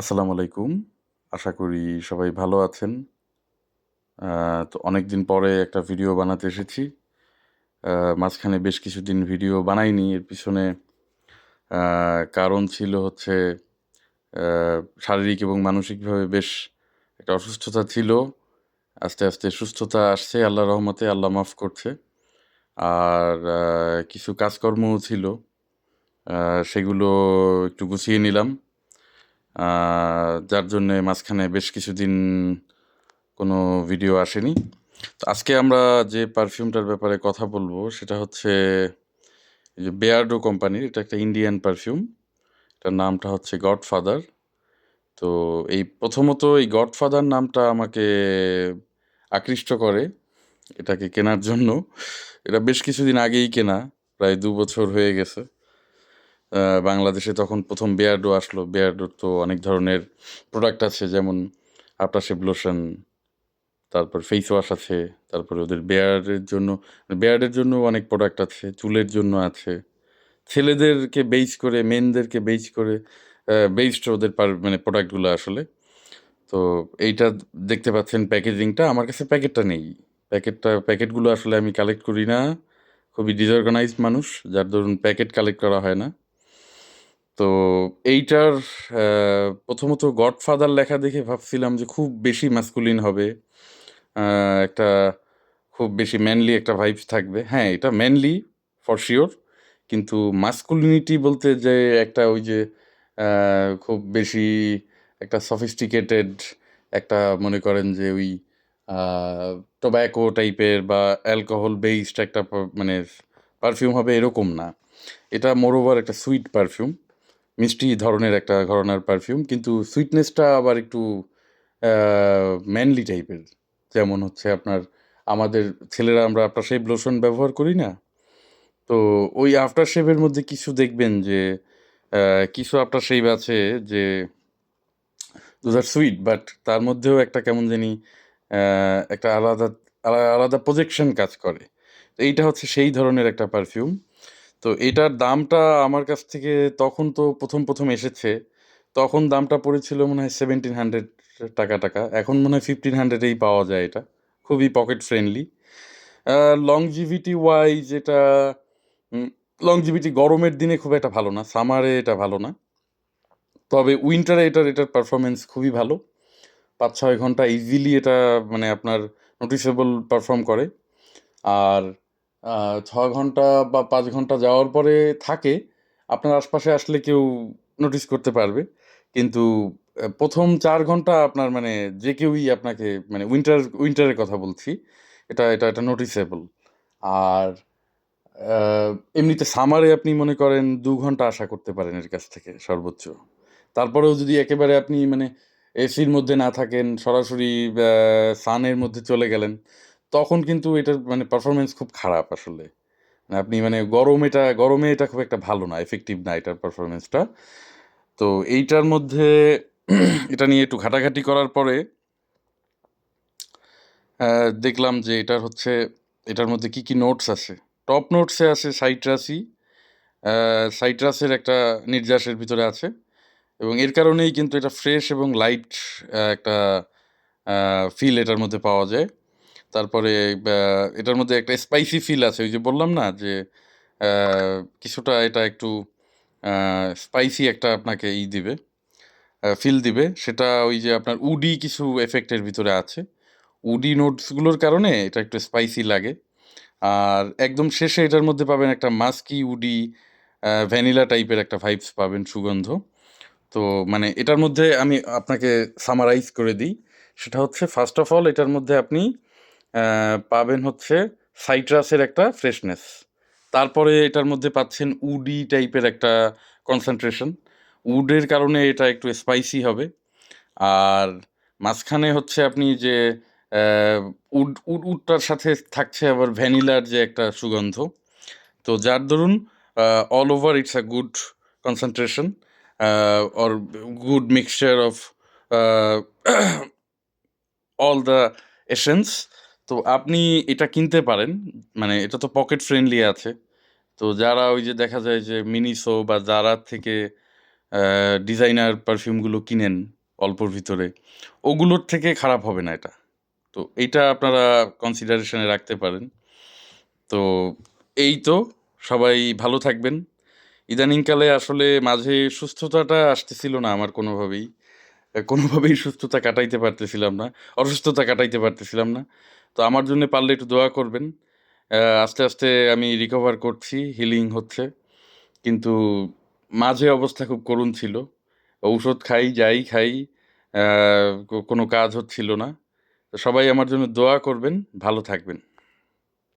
আসসালামু আলাইকুম। আশা করি সবাই ভালো আছেন। তো অনেক দিন পরে একটা ভিডিও বানাতে এসেছি। মাঝখানে বেশ কিছুদিন ভিডিও বানাইনি। এর পিছনে কারণ ছিল হচ্ছে শারীরিক এবং মানসিকভাবে বেশ একটা অসুস্থতা ছিল। আস্তে, আস্তে সুস্থতা আসছে আল্লাহর রহমতে, আল্লাহ মাফ করছে। আর কিছু কাজকর্মও ছিল। সেগুলো একটু গুছিয়ে নিলাম। যার জন্যে মাঝখানে বেশ কিছুদিন কোনো ভিডিও আসেনি। তো আজকে আমরা যে পারফিউমটার ব্যাপারে কথা বলব, সেটা হচ্ছে যে বেয়ার্ডো কোম্পানির। এটা একটা ইন্ডিয়ান পারফিউম। এটার নামটা হচ্ছে গডফাদার। তো এই প্রথমত এই গডফাদার নামটা আমাকে আকৃষ্ট করে এটাকে কেনার জন্য। এটা বেশ কিছুদিন আগেই কেনা। প্রায় দু বছর হয়ে গেছে। বাংলাদেশে তখন ১ম বেয়ার্ডো আসলো। বেয়ার্ডোর তো অনেক ধরনের প্রোডাক্ট আছে যেমন আফটারশেভ লোশন, তারপর ফেস ওয়াশ আছে, তারপরে ওদের বেয়ার্ডের জন্য বেয়ার্ডের জন্যও অনেক প্রোডাক্ট আছে, চুলের জন্য আছে। ছেলেদেরকে বেইজ করে, মেনদেরকে বেইজ করে আ বেইসড ওদের পার মানে প্রোডাক্টগুলো আসলে। তো এইটা দেখতে পাচ্ছেন প্যাকেজিংটা। আমার কাছে প্যাকেটটা নেই। প্যাকেটটা প্যাকেটগুলো আসলে আমি কালেক্ট করি না। খুবই ডিসঅর্গানাইজড মানুষ। যার ধরুন প্যাকেট কালেক্ট করা হয় না। তো এইটার প্রথমত গডফাদার লেখা দেখে ভাবছিলাম যে খুব বেশি মাসকুলিন হবে। একটা খুব বেশি ম্যানলি একটা ভাইবস থাকবে। হ্যাঁ, এটা ম্যানলি ফর শিওর কিন্তু মাসকুলিনিটি বলতে যে একটা ওই যে খুব বেশি একটা সফিস্টিকেটেড একটা মনে করেন যে ওই টোব্যাকো টাইপের বা অ্যালকোহল বেসড একটা মানে পারফিউম হবে এরকম না। এটা মোরওভার একটা সুইট পারফিউম। মিষ্টি ধরনের একটা ঘরনার পারফিউম। কিন্তু সুইটনেসটা আবার একটু ম্যানলি টাইপের। যেমন হচ্ছে আপনার, আমাদের ছেলেরা আমরা আফটারশেভ লোশন ব্যবহার করি না? তো ওই আফটার শেভের মধ্যে কিছু দেখবেন যে কিছু আফটারশেভ আছে যে, those are সুইট বাট তার মধ্যেও একটা কেমন জানি একটা আলাদা আলা আলাদা প্রজেকশন কাজ করে। তো এইটা হচ্ছে সেই ধরনের একটা পারফিউম। তো এটার দামটা আমার কাছ থেকে তখন তো ১ম, ১ম এসেছে। তখন দামটা পড়েছিল মনে হয় 1700 টাকা টাকা। এখন মনে হয় ফিফটিন হান্ড্রেডেই পাওয়া যায় এটা। খুবই pocket friendly. Uh longevity wise এটা উম লংজিভিটি গরমের দিনে খুব একটা ভালো না। সামারে এটা ভালো না। তবে উইন্টারে এটার এটার পারফরমেন্স খুবই ভালো। ৫-৬ ঘণ্টা ইজিলি এটা মানে আপনার নোটিসেবল পারফর্ম করে। আর ৬ ঘণ্টা বা পাঁচ ঘণ্টা যাওয়ার পরে থাকে। আপনার আশপাশে আসলে কেউ নোটিস করতে পারবে। কিন্তু প্রথম চার ঘণ্টা আপনার মানে যে কেউই আপনাকে মানে উইন্টার উইন্টারের কথা বলছি। এটা এটা এটা নোটিসেবল। আর এমনিতে সামারে আপনি মনে করেন দু ঘণ্টা আশা করতে পারেন এর কাছ থেকে সর্বোচ্চ। তারপরেও যদি একেবারে আপনি মানে এসির মধ্যে না থাকেন, সরাসরি সানের মধ্যে চলে গেলেন, তখন কিন্তু এটার মানে পারফরমেন্স খুব খারাপ আসলে। আপনি মানে গরম এটা গরমে এটা খুব একটা ভালো না, এফেক্টিভ না এটার পারফরমেন্সটা তো এইটার মধ্যে এটা নিয়ে একটু ঘাটাঘাটি করার পরে দেখলাম যে এটার হচ্ছে এটার মধ্যে কি, কি নোটস আছে। টপ নোটসে আছে সাইট্রাসি। সাইট্রাসের একটা নির্যাসের ভিতরে আছে। এবং এর কারণেই কিন্তু এটা ফ্রেশ এবং লাইট একটা ফিল এটার মধ্যে পাওয়া যায়। তারপরে এটার মধ্যে একটা স্পাইসি ফিল আছে। ওই যে বললাম না যে কিছুটা এটা একটু স্পাইসি একটা আপনাকে ই দিবে, ফিল দিবে। সেটা ওই যে আপনার উডি কিছু এফেক্টের ভিতরে আছে। উডি নোটসগুলোর কারণে এটা একটু স্পাইসি লাগে। আর একদম শেষে এটার মধ্যে পাবেন একটা মাস্কি উডি ভ্যানিলা টাইপের একটা ভাইবস পাবেন সুগন্ধ। তো মানে এটার মধ্যে আমি আপনাকে সামারাইজ করে দিই। সেটা হচ্ছে ফার্স্ট অফ অল এটার মধ্যে আপনি পাবেন হচ্ছে সাইট্রাসের একটা ফ্রেশনেস। তারপরে এটার মধ্যে পাচ্ছেন উডি টাইপের একটা কনসেন্ট্রেশন উডের কারণে এটা একটু স্পাইসি হবে। আর মাঝখানে হচ্ছে আপনি যে উড উড, উডটার সাথে থাকছে আবার ভ্যানিলার যে একটা সুগন্ধ। তো যার দরুন all over it's a good concentration or good mixture of all the essence. তো আপনি এটা কিনতে পারেন। মানে এটা তো পকেট ফ্রেন্ডলি আছে। তো যারা ওই যে দেখা যায় যে মিনিসো বা জারা থেকে ডিজাইনার পারফিউমগুলো কিনেন অল্পর ভিতরে, ওগুলোর থেকে খারাপ হবে না এটা। তো এইটা আপনারা কনসিডারেশনে রাখতে পারেন। তো এই তো, সবাই ভালো থাকবেন। ইদানিংকালে আসলে মাঝে সুস্থতাটা আসতেছিল না আমার কোনোভাবেই। কোনোভাবেই সুস্থতা কাটাইতে পারতেছিলাম না, অসুস্থতা কাটাইতে পারতেছিলাম না। তো আমার জন্য পারলে একটু দোয়া করবেন। আস্তে আস্তে আমি রিকভার করছি হিলিং হচ্ছে। কিন্তু মাঝে অবস্থা খুব করুণ ছিল। ঔষধ খাই, যাই খাই কোনো কাজ হচ্ছিল না। তো সবাই আমার জন্য দোয়া করবেন, ভালো থাকবেন।